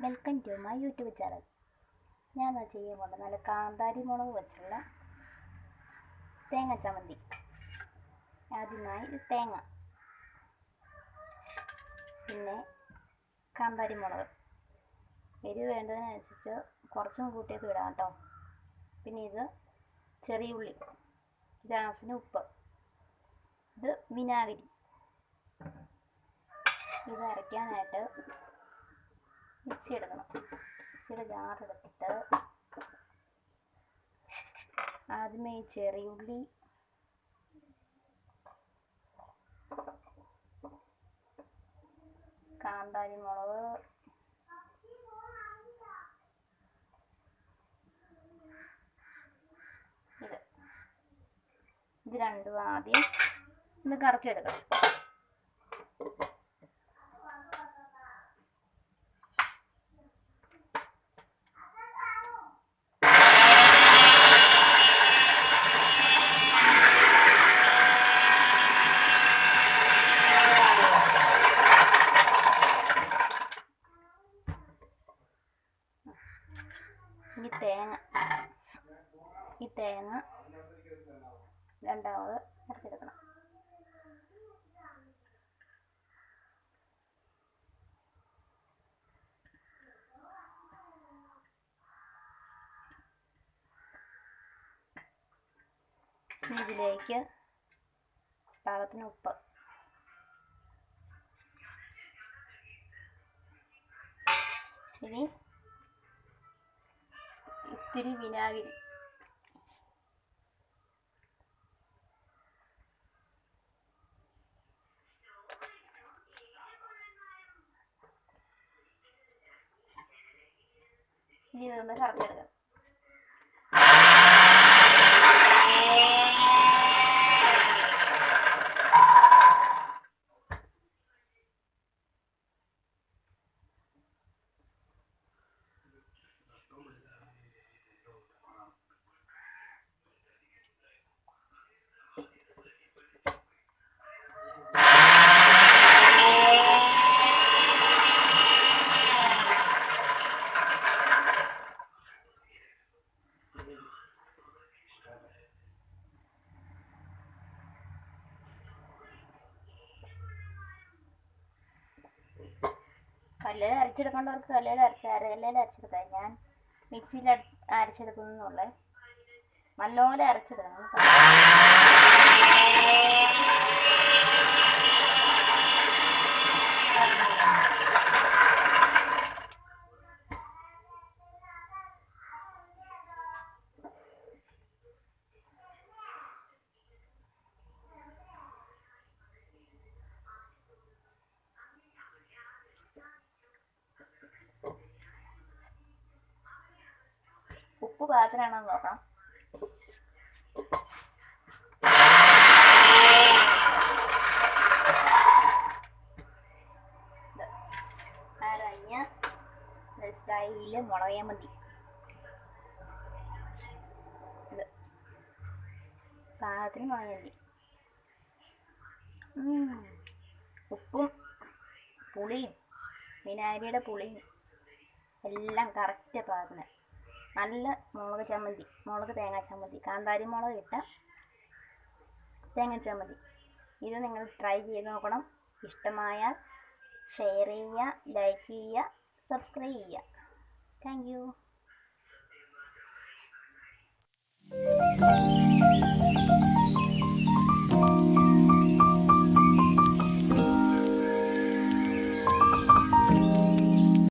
To my YouTube channel. ഞാൻ എന്നാൽ ചെയ്യാൻ പോകുന്നത് നല്ല കാന്താരി മുളക് വെച്ചുള്ള തേങ്ങ ചമ്മന്തി. ആദ്യമായി തേങ്ങ. പിന്നെ കാന്താരി മുളക്. എരിവ് വേണ്ടതിനനുസരിച്ച് കുറച്ചും കൂട്ടിയൊക്കെ ഇടാം കേട്ടോ. പിന്നെ ഇത് ചെറിയ ഉള്ളി. ഇതാവശ്യത്തിന് ഉപ്പ്. ഇത് വിനാഗിരി. ഇത് അരയ്ക്കാനായിട്ട് മിക്സി എടുക്കണം. മിക്സിയുടെ ജാറെടുത്തിട്ട് ആദ്യമേ ഈ ചെറിയുള്ളി കാന്താരി മുളക് ഇത്. ഇത് രണ്ടും ആദ്യം ഒന്ന് കറക്കി കറക്കിയെടുക്കണം. ഇനി തേങ്ങ ഈ തേങ്ങ രണ്ടാമത് അരച്ചെടുക്കണം ഇതിലേക്ക് പാകത്തിന് ഉപ്പ്. ഇനി ഇത്തിരി വിനാഗിരി. ഇനി ഇതൊന്ന് കറക്കിയെടുക്കണം കല്ലിൽ അരച്ചെടുക്കേണ്ടവർക്ക് കല്ലിൽ അരച്ച് അരകല്ലിൽ അരച്ചെടുക്കാം ഞാൻ മിക്സിയിൽ അരച്ചെടുക്കുന്നുള്ളേ. നല്ലപോലെ അരച്ചെടുക്കണം. ഉപ്പ് പാകത്തിനാണോ നോക്കണം. അരഞ്ഞ സ്റ്റൈലിൽ മുളകേ മതി പാകത്തിന് മുളക് മതി ഉപ്പും പുളിയും വിനാഗിരിയുടെ പുളിയും എല്ലാം കറക്റ്റ് പാകത്തിന് നല്ല മുളക് ചമ്മന്തി മുളക് തേങ്ങാ ചമ്മന്തി കാന്താരി മുളക് ഇട്ട തേങ്ങ ചമ്മന്തി. ഇത് നിങ്ങൾ ട്രൈ ചെയ്ത് നോക്കണം. ഇഷ്ടമായാൽ ഷെയർ ചെയ്യുക ലൈക്ക് ചെയ്യുക സബ്സ്ക്രൈബ് ചെയ്യുക. Thank you